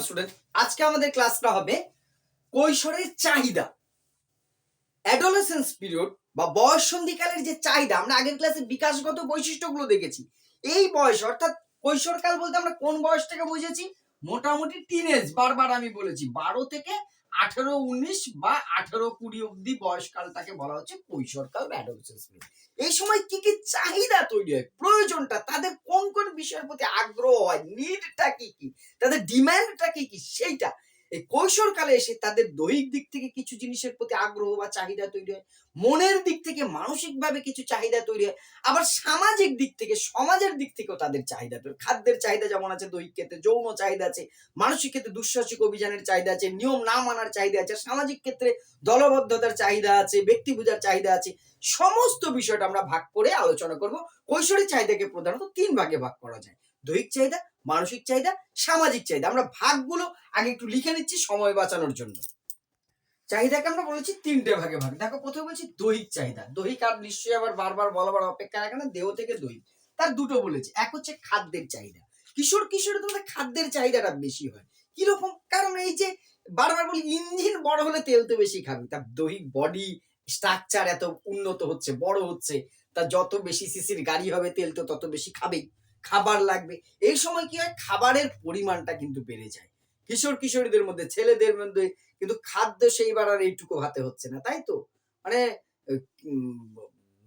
Student আজকে আমাদের ক্লাসটা হবে কৈশোরের চাহিদা। অ্যাডোলেসেন্স পিরিয়ড বা বয়স সন্ধিকালের যে চাহিদা, আমরা আগের ক্লাসে বিকাশগত বৈশিষ্ট্যগুলো দেখেছি। এই বয়স, অর্থাৎ কৈশোরকাল বলতে আমরা কোন বয়সটাকে বুঝেছি? মোটামুটি টিনেজ বারবার আমি বলেছি, বারো থেকে আঠেরো উনিশ বা আঠারো কুড়ি অব্দি বয়সকালটাকে বলা হচ্ছে কৈশোরকাল বা এই সময় কি কি চাহিদা তৈরি হয়, প্রয়োজনটা, তাদের কোন কোন বিষয়ের প্রতি আগ্রহ হয় নিডটা কি কি, তাদের ডিমান্ডটা কি কি, সেইটা এই কৈশোরকালে এসে তাদের দৈহিক দিক থেকে কিছু জিনিসের প্রতি আগ্রহ বা চাহিদা তৈরি হয়। মনের দিক থেকে, মানসিকভাবে কিছু চাহিদা তৈরি হয়। আবার সামাজিক দিক থেকে, সমাজের দিক থেকেও তাদের চাহিদা তৈরি খাদ্যের চাহিদা যেমন আছে, দৈহিক ক্ষেত্রে যৌন চাহিদা আছে, মানসিক ক্ষেত্রে দুঃসাহসিক অভিযানের চাহিদা আছে, নিয়ম না মানার চাহিদা আছে, সামাজিক ক্ষেত্রে দলবদ্ধতার চাহিদা আছে, ব্যক্তি বোঝার চাহিদা আছে, সমস্ত বিষয়টা আমরা ভাগ করে আলোচনা করব। কৈশোরের চাহিদাকে প্রধানত তিন ভাগে ভাগ করা যায়। দৈহিক চাহিদা, মানসিক চাহিদা, সামাজিক চাহিদা। আমরা ভাগগুলো আগে একটু লিখে নিচ্ছি সময় বাঁচানোর জন্য। চাহিদাকে আমরা বলেছি তিনটে ভাগে ভাগ। দেখো, প্রথমে বলছি দৈহিক চাহিদা। দৈহিক আর নিশ্চয়ই আবার বারবার বলাবার অপেক্ষা রাখে না, দেহ থেকে দৈহিক। তার দুটো বলেছি। এক হচ্ছে খাদ্যের চাহিদা। কিশোর কিশোরে তোমাদের খাদ্যের চাহিদাটা বেশি হয়। কীরকম? কারণ এই যে বারবার বলি, ইঞ্জিন বড় হলে তেল তো বেশি খাবি। তার দৈহিক বডি স্ট্রাকচার এত উন্নত হচ্ছে, বড় হচ্ছে। তা যত বেশি সিসির গাড়ি হবে তেল তো তত বেশি খাবেই। খাবার লাগবে। এই সময় কি হয়? খাবারের পরিমাণটা কিন্তু বেড়ে যায়। কিশোর কিশোরীদের মধ্যে, ছেলেদের মধ্যে কিন্তু খাদ্য সেইবার আর এইটুকু ভাতে হচ্ছে না, তাই তো? মানে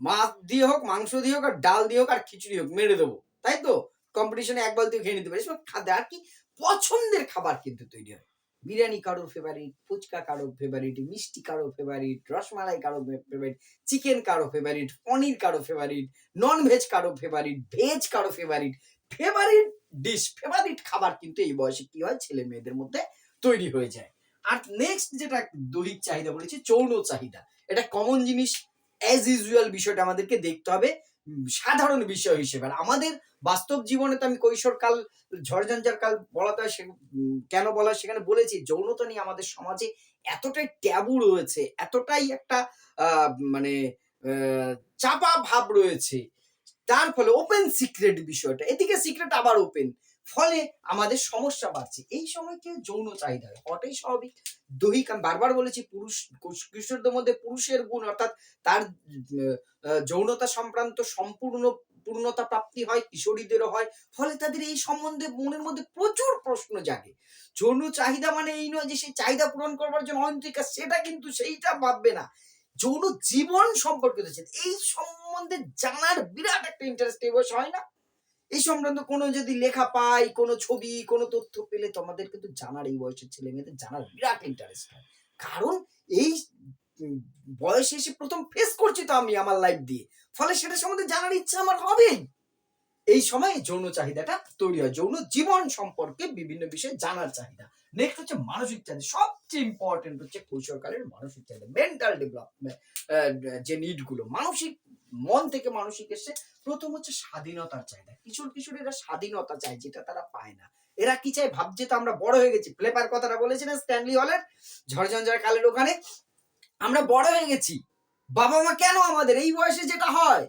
মাছ দিয়ে হোক, মাংস দিয়ে হোক, আর ডাল দিয়ে হোক, আর খিচুড়ি হোক, মেরে দেবো, তাই তো? কম্পিটিশনে এক বালতিও খেয়ে নিতে পারি খাদ্য আর কি পছন্দের খাবার কিন্তু তৈরি হয়। বিরিয়ানি কারোর ফেভারিট ফুচকা কারোর ফেভারিট মিষ্টি কারোর ফেভারিট রসমালাই কারোর ফেভারিট চিকেন কারও ফেভারিট পনির কারও ফেভারিট নন ভেজ কারও ফেভারিট ভেজ কারও ফেভারিট ফেভারিট ডিশ ফেভারিট খাবার কিন্তু এই বয়সে কি হয়? ছেলে মেয়েদের মধ্যে তৈরি হয়ে যায়। আর নেক্সট যেটা দৈহিক চাহিদা বলেছি চৌন চাহিদা। এটা কমন জিনিস অ্যাজ ইউজুয়াল বিষয়টা আমাদেরকে দেখতে হবে সাধারণ বিষয় হিসেবে। আর আমাদের বাস্তব জীবনে তো আমি কৈশোরকাল ঝড়ঝঞ্ঝার কাল বলাতে সে- কেন বলা সেখানে বলেছি, যৌনতা নিয়ে আমাদের সমাজে এতটাই ট্যাবু রয়েছে, এতটাই একটা মানে চাপা ভাব রয়েছে। তার ফলে ওপেন সিক্রেট বিষয়টা, এদিকে সিক্রেট আবার ওপেন ফলে আমাদের সমস্যা বাড়ছে। এই সময় কি যৌন চাহিদা হটাই স্বাভাবিক। দৈহিক, আমি বারবার বলেছি, পুরুষ, কুশ- কিশোরদের মধ্যে পুরুষের গুণ, অর্থাৎ তার যৌনতা সংক্রান্ত সম্পূর্ণ পূর্ণতা প্রাপ্তি হয়, কিশোরীদেরও হয়, ফলে তাদের এই সম্বন্ধে মনের মধ্যে প্রচুর প্রশ্ন জাগে। যৌন চাহিদা মানে এই নয় যে সেই চাহিদা পূরণ করবার জন্য অন্তিকা সেটা কিন্তু সেইটা ভাববে না। যৌন জীবন সম্পর্কে হচ্ছে এই সম্বন্ধে জানার বিরাট একটা ইন্টারেস্ট এই বয়সে হয় না। এই সংক্রান্ত কোনো যদি লেখা পাই, কোনো ছবি, কোনো তথ্য পেলে তোমাদের কিন্তু জানার এই বয়সের ছেলে মেয়েদের জানার বিরাট ইন্টারেস্ট হয়। কারণ এই বয়সে এসে প্রথম ফেস করছি তো আমি আমার লাইফ দিয়ে। ফলে সেটা সম্বন্ধে জানার ইচ্ছা আমার হবেই এই সময় যৌন চাহিদাটা তৈরি হয়। যৌন জীবন সম্পর্কে বিভিন্ন বিষয়ে জানার চাহিদা। নেক্সট হচ্ছে মানসিক চাহিদা। সবচেয়ে ইম্পর্টেন্ট হচ্ছে কৈশোরকালের মানসিক চাহিদা। মেন্টাল ডেভেলপমেন্ট যে নিডগুলো মানসিক, মন থেকে মানসিক এসে প্রথম হচ্ছে স্বাধীনতার চাহিদা। কিশোর কিশোরীরা স্বাধীনতা চায়, যেটা তারা পায় না। এরা কি চায়? ভাবছে তো আমরা বড় হয়ে গেছি। প্লেপার কথাটা বলেছিলেন স্ট্যানলি হলের ঝড়ঝঞ্ঝার কালের ওখানে। আমরা বড় হয়ে গেছি। বাবা মা কেন আমাদের? এই বয়সে যেটা হয়,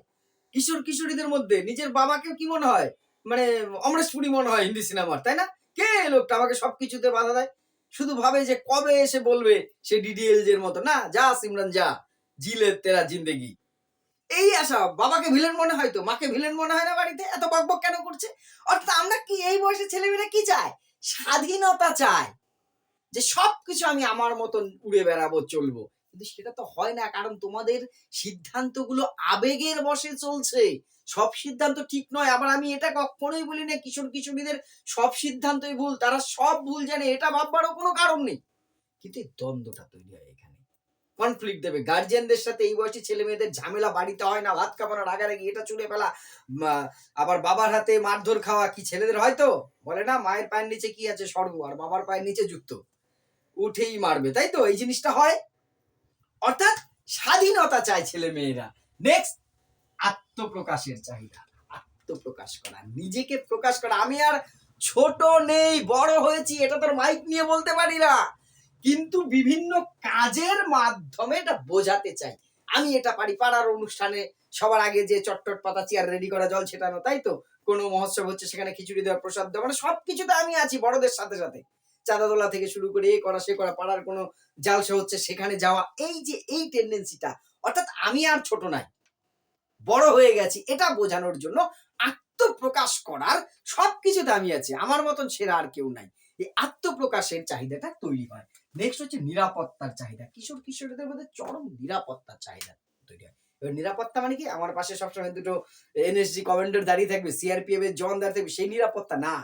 কিশোর কিশোরীদের মধ্যে নিজের বাবাকে কি মনে হয়? মানে অমরেশ পুরী মনে হয় হিন্দি সিনেমার, তাই না? কে লোকটা আমাকে সবকিছুতে বাধা দেয়? শুধু ভাবে যে কবে এসে বলবে সে ডিডিএলজ এর মতো। না, যা সিমরান, যা। জিলে তেরা জিন্দেগি। এই আশা, বাবাকে ভিলেন মনে হয় তো? মাকে ভিলেন মনে হয় না বাড়িতে? এত বকবক কেন করছে? অর্থাৎ আমরা কি এই বয়সে ছেলেমেয়েরা কি চায়? স্বাধীনতা চায়। যে সবকিছু আমি আমার মতন উড়ে বেড়াবো, চলবো। কিন্তু সেটা তো হয় না, কারণ তোমাদের সিদ্ধান্তগুলো আবেগের বসে চলছে। সব সিদ্ধান্ত ঠিক নয়, আবার আমি এটা কখনোই বলি না কিশোর কিশোরীদের সব সিদ্ধান্তই ভুল, তারা সব ভুল জানে, এটা ভাববারও কোনো কারণ নেই। কিন্তু দ্বন্দ্বটা তৈরি হয় এখানে। কনফ্লিক্ট দেবে। গার্জিয়ানদের সাথে এই বয়সী ছেলে মেয়েদের ঝামেলা বাড়িতে হয় না, ভাত খাবানো রাগারাগি, এটা চুলে ফেলা আবার বাবার হাতে মারধর খাওয়া, কি ছেলেদের হয়তো বলে না, মায়ের পায়ের নিচে কি আছে স্বর্গ আর বাবার পায়ের নিচে যুক্ত উঠেই মারবে, তাই তো? এই জিনিসটা হয়। অর্থাৎ স্বাধীনতা চায় ছেলে মেয়েরা। নেক্সট আত্মপ্রকাশের চাহিদা। আত্মপ্রকাশ করা, নিজেকে প্রকাশ করা। আমি আর ছোট নেই, বড় হয়েছি, এটা তোর মাইক নিয়ে বলতে পারি না। কিন্তু বিভিন্ন কাজের মাধ্যমে এটা বোঝাতে চাই। আমি এটা পারি পাড়ার অনুষ্ঠানে, সবার আগে যে চটটট পাতা চেয়ার রেডি করা, জল ছেটানো, তাই তো? কোনো মহোৎসব হচ্ছে, সেখানে খিচুড়ি দেওয়া, প্রসাদ দেওয়া মানে সবকিছুতে আমি আছি, বড়দের সাথে সাথে। চাঁদাতলা থেকে শুরু করে এ করা সে করা পাড়ার কোনো জালসা হচ্ছে সেখানে যাওয়া, এই যে এই টেন্ডেন্সিটা অর্থাৎ আমি আর ছোট নাই, বড় হয়ে গেছি, এটা বোঝানোর জন্য আত্মপ্রকাশ করার সবকিছুতে আমি আছি, আমার মতন সেরা আর কেউ নাই, এই আত্মপ্রকাশের চাহিদাটা তৈরি হয়। নেক্সট হচ্ছে নিরাপত্তার চাহিদা, কিশোর কিশোরীদের মধ্যে চরম নিরাপত্তার চাহিদা তৈরি হয়। এবার নিরাপত্তা মানে কি? আমার পাশে সবসময় দুটো এনএসজি কমান্ডার দাঁড়িয়ে থাকবে সিআরপিএফ এর জন দাঁড়িয়ে থাকবে, সেই নিরাপত্তা না।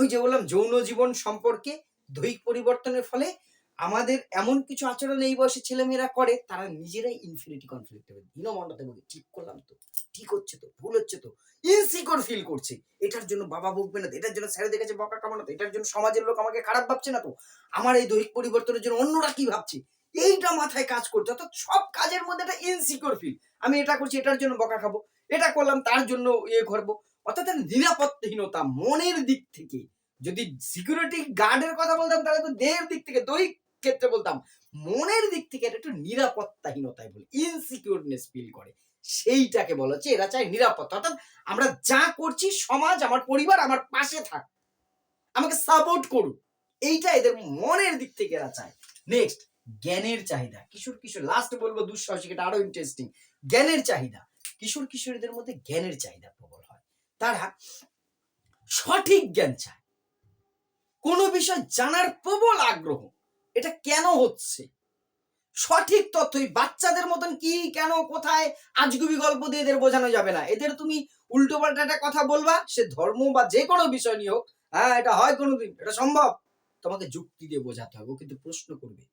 ওই যে বললাম, যৌন জীবন সম্পর্কে দৈহিক পরিবর্তনের ফলে আমাদের এমন কিছু আচরণ এই বয়সে ছেলেমেয়েরা করে, তারা নিজেরাই ইনফিনিটি কনফ্লিক্ট হবে হীনমন্ডতে বলে ঠিক করলাম তো। ঠিক হচ্ছে তো। ভুল হচ্ছে তো। ইনসিকিউর ফিল করছে। এটার জন্য বাবা বকবে না তো এটার জন্য স্যারেদের কাছে বকা কামানো তো এটার জন্য সমাজের লোক আমাকে খারাপ ভাবছে না তো? আমার এই দৈহিক পরিবর্তনের জন্য অন্যরা কি ভাবছে? এইটা মাথায় কাজ করছে। অর্থাৎ সব কাজের মধ্যে একটা ইনসিকিউর ফিল আমি এটা করছি, এটার জন্য বকা খাব। এটা করলাম, তার জন্য ইয়ে করব। অর্থাৎ নিরাপত্তাহীনতা, মনের দিক থেকে। যদি সিকিউরিটি গার্ডের কথা বলতাম, তাহলে তো দেহের দিক থেকে, দৈহিক ক্ষেত্রে বলতাম, মনের দিক থেকে এটা একটু নিরাপত্তাহীনতায় বলে ইনসিকিউরনেস ফিল করে। সেইটাকে বলা হচ্ছে, এরা চায় নিরাপত্তা। অর্থাৎ আমরা যা করছি, সমাজ, আমার পরিবার, আমার পাশে থাক। আমাকে সাপোর্ট করুক। এইটা এদের মনের দিক থেকে এরা চায়। নেক্সট জ্ঞানের চাহিদা। কিশোর কিশোর লাস্ট বলব দুঃসাহসিক, এটা আরও ইন্টারেস্টিং জ্ঞানের চাহিদা। কিশোর, কিশোরীদের মধ্যে জ্ঞানের চাহিদা প্রবল। তারা সঠিক জ্ঞান চায়। কোনো বিষয় জানার প্রবল আগ্রহ, এটা কেন হচ্ছে? সঠিক তথ্যই বাচ্চাদের মতন কি, কেন, কোথায়, আজগুবি গল্প দিয়ে এদের বোঝানো যাবে না। এদের তুমি উল্টো পাল্টা একটা কথা বলবা, সে ধর্ম বা যে কোনো বিষয় নিয়ে হোক হ্যাঁ এটা হয় কোনোদিন, এটা সম্ভব? তোমাকে যুক্তি দিয়ে বোঝাতে হবে কিন্তু প্রশ্ন করবে।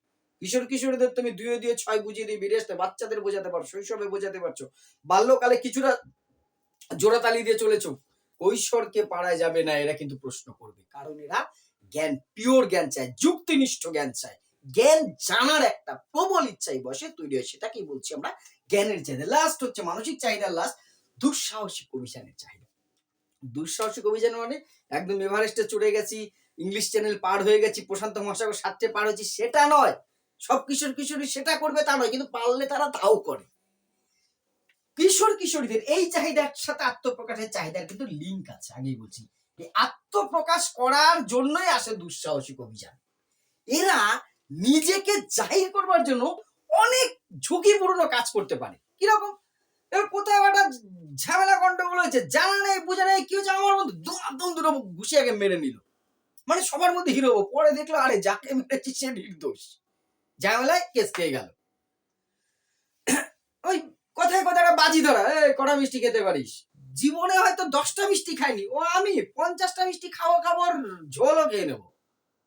কিশোর কিশোরীদের তুমি দুয়ে দিয়ে ছয় বুঝিয়ে দিয়ে বেরিয়ে আসতে বাচ্চাদের বোঝাতে পারো শৈশবে বোঝাতে পারছ। বাল্যকালে কিছুটা জোড়াতালি দিয়ে চলেছো। কৈশোরকে পাড়ায় যাবে না, এরা কিন্তু প্রশ্ন করবে। কারণ এরা জ্ঞান পিওর জ্ঞান চায়, যুক্তিনিষ্ঠ জ্ঞান চায়। জ্ঞান জানার একটা প্রবল ইচ্ছাই বসে, তৈরি হয় সেটাকেই বলছি আমরা জ্ঞানের চাহিদা। লাস্ট হচ্ছে মানসিক চাহিদার লাস্ট দুঃসাহসিক অভিযানের চাহিদা। দুঃসাহসিক অভিযান মানে একদম এভারেস্টে চড়ে গেছি, ইংলিশ চ্যানেল পার হয়ে গেছি, প্রশান্ত মহাসাগর সাতটে পার হয়েছি, সেটা নয়। সব কিশোর কিশোরী সেটা করবে তা নয়, কিন্তু পারলে তারা তাও করে। কিশোর কিশোরীদের, এই চাহিদার সাথে আত্মপ্রকাশের চাহিদার কিন্তু লিঙ্ক আছে, আগেই বলছি। আত্মপ্রকাশ করার জন্যই আসে দুঃসাহসিক অভিযান। এরা নিজেকে জাহির করবার জন্য অনেক ঝুঁকিপূর্ণ কাজ করতে পারে। কীরকম? এবার কোথাও একটা ঝামেলা গন্ডগোল হয়েছে, জানা নেই, বোঝা নেই কি হচ্ছে আমার বন্ধু দুম দুটো ঘুষিয়াকে মেরে নিল। মানে সবার মধ্যে হিরো পরে দেখল, আরে যাকে মেরেছি সে নির্দোষ। ঝামেলায় কেস খেয়ে গেল। ওই কথায় একটা বাজি ধরা, এ মিষ্টি খেতে পারিস। জীবনে হয়তো দশটা মিষ্টি খাইনি। ও, আমি পঞ্চাশটা মিষ্টি খাওয়া খাবার ঝোলও খেয়ে নেব।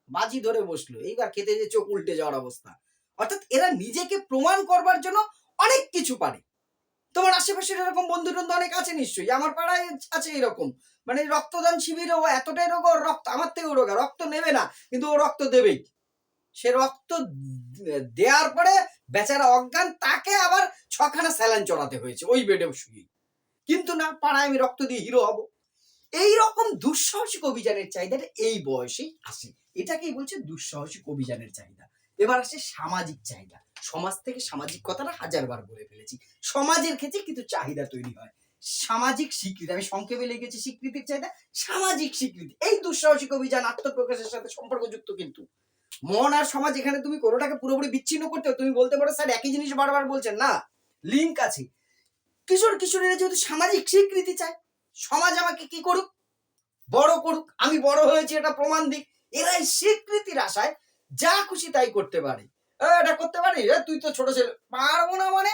বাজি ধরে বসল। এইবার খেতে যে চোখ উল্টে যাওয়ার অবস্থা। অর্থাৎ এরা নিজেকে প্রমাণ করবার জন্য অনেক কিছু পারে। তোমার আশেপাশে এরকম বন্ধু টন্ধু অনেক আছে নিশ্চয়ই? আমার পাড়ায় আছে এরকম। মানে রক্তদান শিবিরে ও এতটাই রোগ রক্ত আমার থেকেও রোগা। রক্ত নেবে না, কিন্তু ও রক্ত দেবেই। সে রক্ত দেওয়ার পরে বেচারা অজ্ঞান, তাকে আবার ছখানা স্যালাইন চড়াতে হয়েছে ওই বেডে শুয়ে কিন্তু না, পাড়ায় আমি রক্ত দিয়ে হিরো হব। এই রকম দুঃসাহসিক অভিযানের চাহিদাটা এই বয়সেই আসে। এটাকেই বলছে দুঃসাহসিক অভিযানের চাহিদা। এবার আসে সামাজিক চাহিদা। সমাজ থেকে সামাজিক কথাটা হাজারবার বলে ফেলেছি। সমাজের ক্ষেত্রে কিন্তু চাহিদা তৈরি হয়। সামাজিক স্বীকৃতি, আমি সংক্ষেপে লিখেছি স্বীকৃতির চাহিদা, সামাজিক স্বীকৃতি। এই দুঃসাহসিক অভিযান আত্মপ্রকাশের সাথে সম্পর্কযুক্ত কিন্তু। মন আর সমাজ এখানে তুমি কোনোটাকে পুরোপুরি বিচ্ছিন্ন করতে তুমি বলতে পারো, স্যার, একই জিনিস বারবার বলছেন। না লিঙ্ক আছে। কিশোর, কিশোরীরা যেহেতু সামাজিক স্বীকৃতি চায়, সমাজ আমাকে কি করুক? বড় করুক। আমি বড় হয়েছি, এটা প্রমাণ দিক। এরা এই স্বীকৃতির আশায় যা খুশি তাই করতে পারে। এটা করতে পারি? তুই তো ছোট ছেলে। পারব না মানে?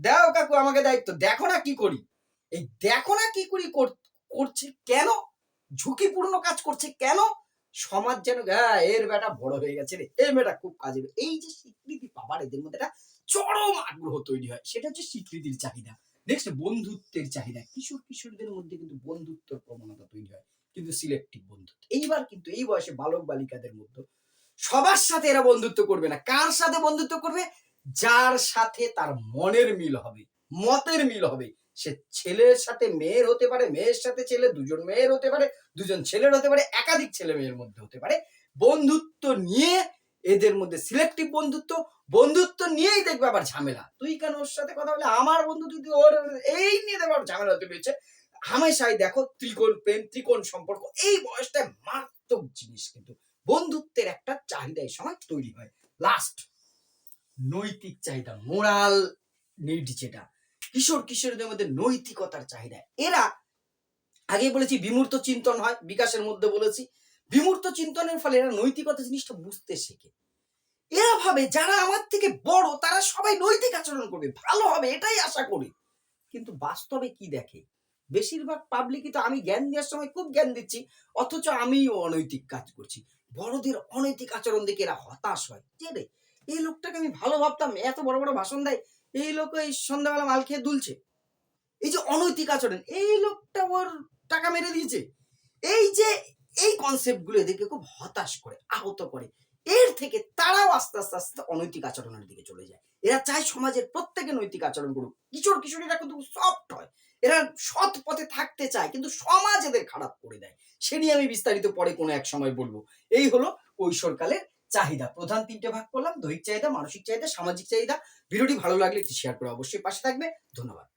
দাও কাকু, আমাকে দায়িত্ব। দেখো না কি করি। এই দেখো না কি কর- করছে কেন? ঝুঁকিপূর্ণ কাজ করছে কেন? সমাজ যেন হ্যাঁ এর বেটা বড় হয়ে গেছে রে এই মেয়েটা খুব কাজে এই যে স্বীকৃতি পাবার এদের মধ্যে একটা চরম আগ্রহ তৈরি হয়, সেটা হচ্ছে স্বীকৃতির চাহিদা। নেক্সট বন্ধুত্বের চাহিদা। কিশোর, কিশোরীদের মধ্যে কিন্তু বন্ধুত্বের প্রবণতা তৈরি হয়, কিন্তু সিলেক্টিভ বন্ধুত্ব। এইবার কিন্তু এই বয়সে বালক বালিকাদের মধ্যে সবার সাথে এরা বন্ধুত্ব করবে না। কার সাথে বন্ধুত্ব করবে? যার সাথে তার মনের মিল হবে, মতের মিল হবে। সে ছেলের সাথে মেয়ের হতে পারে, মেয়ের সাথে ছেলে, দুজন মেয়ের হতে পারে, দুজন ছেলের হতে পারে, একাধিক ছেলে মেয়ের মধ্যে হতে পারে। বন্ধুত্ব নিয়ে এদের মধ্যে সিলেক্টিভ বন্ধুত্ব বন্ধুত্ব নিয়েই দেখবে আবার ঝামেলা। তুই কেন ওর সাথে কথা বলে? আমার বন্ধু তুই ওর এই নিয়ে দেখবে আবার ঝামেলা হতে পেরেছে হামেশাই দেখো ত্রিকোণ প্রেম, ত্রিকোণ সম্পর্ক, এই বয়সটায় মারাত্মক জিনিস কিন্তু। বন্ধুত্বের একটা চাহিদা এই সময় তৈরি হয়। লাস্ট নৈতিক চাহিদা মোরাল নিড যেটা। কিশোর কিশোরীদের মধ্যে নৈতিকতার চাহিদা। এরা আগে বলেছি, বিমূর্ত চিন্তন হয়, বিকাশের মধ্যে বলেছি। বিমূর্ত চিন্তনের ফলে এরা নৈতিকতা জিনিসটা বুঝতে শেখে। এরা ভাবে, যারা আমার থেকে বড়, তারা সবাই নৈতিক আচরণ করবে, ভালো হবে, এটাই আশা করি। কিন্তু বাস্তবে কি দেখে? বেশিরভাগ পাবলিকই তো আমি জ্ঞান দেওয়ার সময় খুব জ্ঞান দিচ্ছি, অথচ আমিও অনৈতিক কাজ করছি। বড়দের অনৈতিক আচরণ দেখে এরা হতাশ হয়। যে রে এই লোকটাকে আমি ভালো ভাবতাম, এত বড় বড় ভাষণ দেয় এই লোক এই সন্ধ্যাবেলা মাল খেয়ে দুলছে। এই যে অনৈতিক আচরণ, এই লোকটা ওর টাকা মেরে দিয়েছে। এই যে এই কনসেপ্টগুলো এদেরকে খুব হতাশ করে, আহত করে। এর থেকে তারাও আস্তে আস্তে আস্তে অনৈতিক আচরণের দিকে চলে যায়। এরা চায় সমাজের প্রত্যেকে নৈতিক আচরণ করুক। কিশোর কিশোরীরা কিন্তু সফট হয়। এরা সৎ পথে থাকতে চায়, কিন্তু সমাজ এদের খারাপ করে দেয়। সে নিয়ে আমি বিস্তারিত পরে কোনো এক সময় বলব। এই হলো কৈশোরকালের চাহিদা। প্রধান তিনটে ভাগ করলাম, দৈহিক চাহিদা, মানসিক চাহিদা, সামাজিক চাহিদা। ভিডিওটি ভালো লাগলে একটি শেয়ার করে অবশ্যই পাশে থাকবে। ধন্যবাদ।